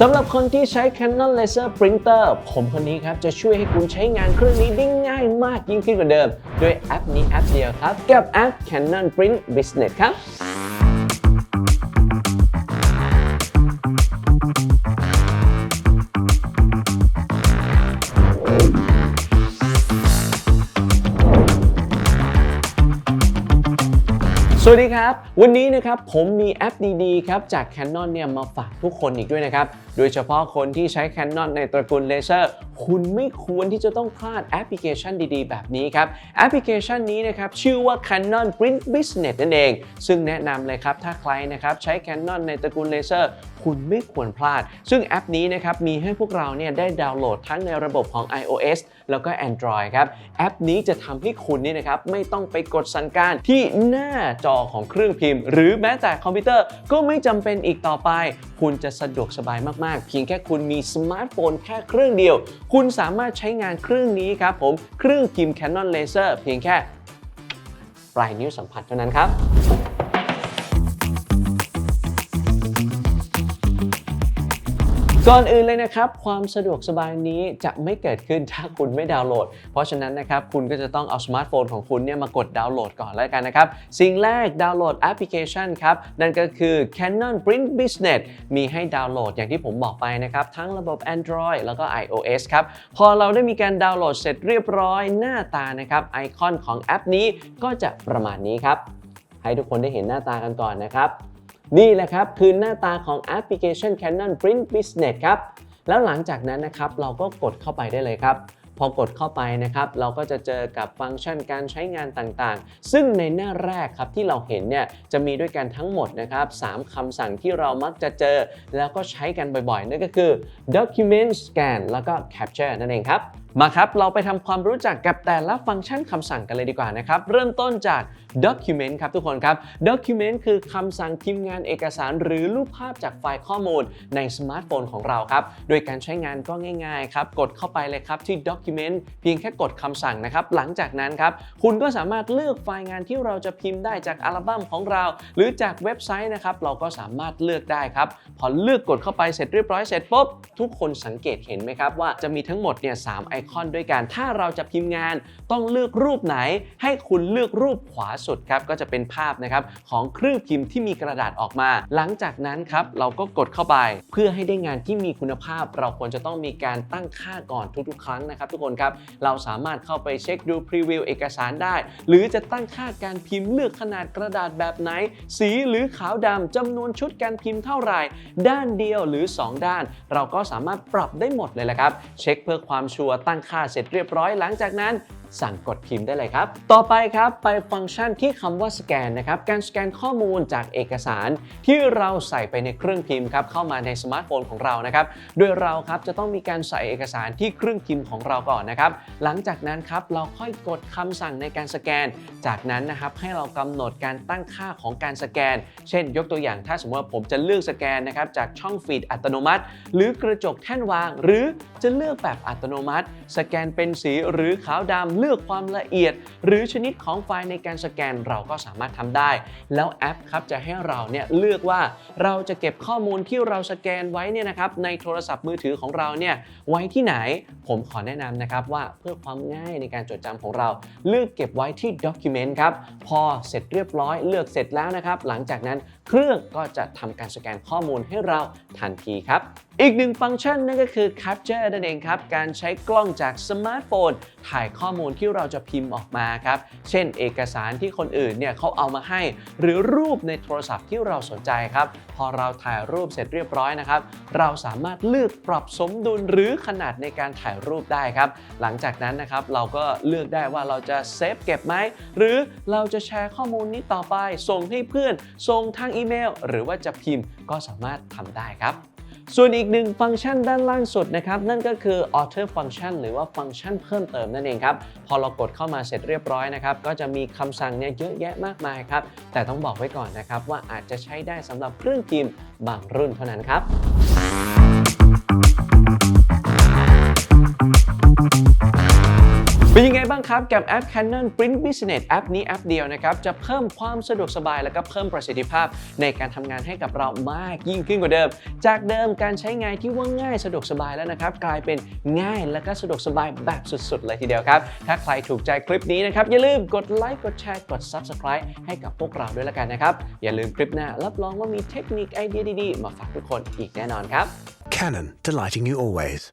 สำหรับคนที่ใช้ Canon Laser Printer ผมคนนี้ครับ จะช่วยให้คุณใช้งานเครื่องนี้ได้ง่ายมากยิ่งขึ้นกว่าเดิมด้วยแอปนี้แอปเดียวครับ กับแอป Canon Print Business ครับ สวัสดีครับ วันนี้นะครับผมมีแอปดีๆครับจาก Canon เนี่ยมาฝากทุกคนอีกด้วยนะครับ โดยเฉพาะคนที่ใช้ Canon ในตระกูลเลเซอร์ คุณไม่ควรที่จะต้องพลาดแอปพลิเคชันดีๆ แบบนี้ครับแอปพลิเคชันนี้นะครับชื่อว่า Canon Print Business นั่นเอง ซึ่งแนะนำเลยครับ ถ้าใครนะครับใช้ Canon ในตระกูลเลเซอร์คุณไม่ควรพลาด ซึ่งแอปนี้นะครับมีให้พวกเราเนี่ยได้ดาวน์โหลดทั้งในระบบของ iOS แล้วก็ Android ครับ แอปนี้จะทำให้คุณนี่นะครับไม่ต้องไปกดสั่งการที่หน้าจอของเครื่องพิมพ์ หรือแม้แต่คอมพิวเตอร์ก็ไม่จำเป็นอีกต่อไป คุณจะสะดวกสบายมากๆ เพียงแค่คุณมีสมาร์ทโฟนแค่เครื่องเดียวคุณสามารถใช้งานเครื่องนี้ครับผมเครื่องพิมพ์ Canon Laser เพียงแค่ ปลายนิ้วสัมผัสเท่านั้นครับ ก่อนอื่นเลยนะครับ ความสะดวกสบายนี้จะไม่เกิดขึ้นถ้าคุณไม่ดาวน์โหลด เพราะฉะนั้นนะครับคุณก็จะต้องเอาสมาร์ทโฟนของคุณเนี่ยมากดดาวน์โหลดก่อนแล้วกันนะครับ สิ่งแรกดาวน์โหลดแอปพลิเคชันครับ นั่นก็คือ Canon Print Business มีให้ดาวน์โหลดอย่างที่ผมบอกไปนะครับ ทั้งระบบ Android แล้วก็ iOS ครับ พอเราได้มีการดาวน์โหลดเสร็จเรียบร้อยหน้าตานะครับไอคอนของแอปนี้ก็จะประมาณนี้ครับให้ทุกคนได้เห็นหน้าตากันก่อนนะครับ นี่แหละครับคือหน้าตาของแอปพลิเคชัน Canon Print Business ครับ แล้วหลังจากนั้นนะครับเราก็กดเข้าไปได้เลยครับพอกดเข้าไปนะครับเราก็จะเจอกับฟังก์ชันการใช้งานต่างๆ ซึ่งในหน้าแรกครับที่เราเห็นเนี่ยจะมีด้วยกันทั้งหมดนะครับ3คำสั่งที่เรามักจะเจอ แล้วก็ใช้กันบ่อยๆ นั่นก็คือ document scan แล้วก็ capture นั่นเองครับ มาครับ เราไปทำความรู้จักกับแต่ละฟังก์ชันคำสั่งกันเลยดีกว่านะครับ เริ่มต้นจาก document ครับทุกคนครับ document คือคำสั่งพิมพ์งานเอกสาร หรือรูปภาพจากไฟล์ข้อมูลในสมาร์ทโฟนของเราครับ โดยการใช้งานก็ง่ายๆครับ กดเข้าไปเลยครับที่ document เพียงแค่กดคำสั่งนะครับ หลังจากนั้นครับ คุณก็สามารถเลือกไฟล์งานที่เราจะพิมพ์ได้จากอัลบั้มของเรา หรือจากเว็บไซต์นะครับ เราก็สามารถเลือกได้ครับ พอเลือกกดเข้าไปเสร็จเรียบร้อยเสร็จปุ๊บทุกคนสังเกตเห็นไหมครับว่าจะมีทั้งหมดเนี่ยสามไอคอนด้วยกัน ถ้าเราจะพิมพ์งานต้องเลือกรูปไหน ให้คุณเลือกรูปขวาสุดครับก็จะเป็นภาพนะครับของเครื่องพิมพ์ที่มีกระดาษออกมา หลังจากนั้นครับเราก็กดเข้าไปเพื่อให้ได้งานที่มีคุณภาพ เราควรจะต้องมีการตั้งค่าก่อนทุกๆ ครั้งนะครับทุกคนครับเราสามารถเข้าไปเช็คดูพรีวิวเอกสารได้ หรือจะตั้งค่าการพิมพ์เลือกขนาดกระดาษแบบไหน สีหรือขาวดำจำนวนชุดการพิมพ์เท่าไหร่ ด้านเดียวหรือ 2 ด้าน เราก็สามารถปรับได้หมดเลยแหละครับ เช็คเพื่อความชัวร์ตั้งค่าเสร็จเรียบร้อยหลังจากนั้น สั่งกดพิมพ์ได้เลยครับ ต่อไปครับไปฟังก์ชันที่คำว่าสแกนนะครับ การสแกนข้อมูลจากเอกสารที่เราใส่ไปในเครื่องพิมพ์ครับเข้ามาในสมาร์ทโฟนของเรานะครับ โดยเราครับจะต้องมีการใส่เอกสารที่เครื่องพิมพ์ของเราก่อนนะครับ หลังจากนั้นครับเราค่อยกดคำสั่งในการสแกน จากนั้นนะครับให้เรากำหนดการตั้งค่าของการสแกน เช่น ยกตัวอย่างถ้าสมมติว่าผมจะเลือกสแกนนะครับจากช่องฟีดอัตโนมัติ หรือกระจกแท่นวาง หรือจะเลือกแบบอัตโนมัติ สแกนเป็นสีหรือขาวดำเลือกความละเอียด หรือชนิดของไฟล์ในการสแกนเราก็สามารถทำได้ แล้วแอปครับจะให้เราเนี่ยเลือกว่าเราจะเก็บข้อมูลที่เราสแกนไว้เนี่ยนะครับในโทรศัพท์มือถือของเราเนี่ยไว้ที่ไหนผมขอแนะนำนะครับว่าเพื่อความง่ายในการจดจำของเราเลือกเก็บไว้ที่ Document ครับพอเสร็จเรียบร้อยเลือกเสร็จแล้วนะครับหลังจากนั้น เครื่องก็จะทำการสแกนข้อมูลให้เราทันทีครับ อีกหนึ่งฟังก์ชันนั่นก็คือ Capture นั่นเองครับ การใช้กล้องจากสมาร์ทโฟน ถ่ายข้อมูลที่เราจะพิมพ์ออกมาครับ เช่นเอกสารที่คนอื่นเนี่ยเขาเอามาให้ หรือรูปในโทรศัพท์ที่เราสนใจครับ พอเราถ่ายรูปเสร็จเรียบร้อยนะครับ เราสามารถเลือกปรับสมดุลหรือขนาดในการถ่ายรูปได้ครับ หลังจากนั้นนะครับเราก็เลือกได้ว่าเราจะเซฟเก็บไหมหรือเราจะแชร์ข้อมูลนี้ต่อไป ส่งให้เพื่อนส่งทางอีเมล หรือว่าจะพิมพ์ก็สามารถทำได้ครับ ส่วนอีกหนึ่งฟังก์ชันด้านล่างสุดนะครับ นั่นก็คือ Author Function หรือว่าฟังก์ชันเพิ่มเติมนั่นเองครับ พอเรากดเข้ามาเสร็จเรียบร้อยนะครับ ก็จะมีคำสั่งเนี่ยเยอะแยะมากมายครับ แต่ต้องบอกไว้ก่อนนะครับว่าอาจจะใช้ได้สำหรับเครื่องพิมพ์บางรุ่นเท่านั้นครับ ครับกับแอป Canon Print Business แอปนี้แอปเดียวนะครับจะเพิ่มความสะดวกสบายและก็เพิ่มประสิทธิภาพในการทำงานให้กับเรามากยิ่งขึ้นกว่าเดิม จากเดิมการใช้งานที่ว่าง่ายสะดวกสบายแล้วนะครับกลายเป็นง่ายและก็สะดวกสบายแบบสุด ๆ เลยทีเดียวครับ ถ้าใครถูกใจคลิปนี้นะครับอย่าลืมกดไลค์กดแชร์กด Subscribe ให้กับพวกเราด้วยละกันนะครับอย่าลืมคลิปหน้ารับรองว่ามีเทคนิคไอเดียดีๆ มาฝากทุกคนอีกแน่นอนครับ Canon, delighting you always.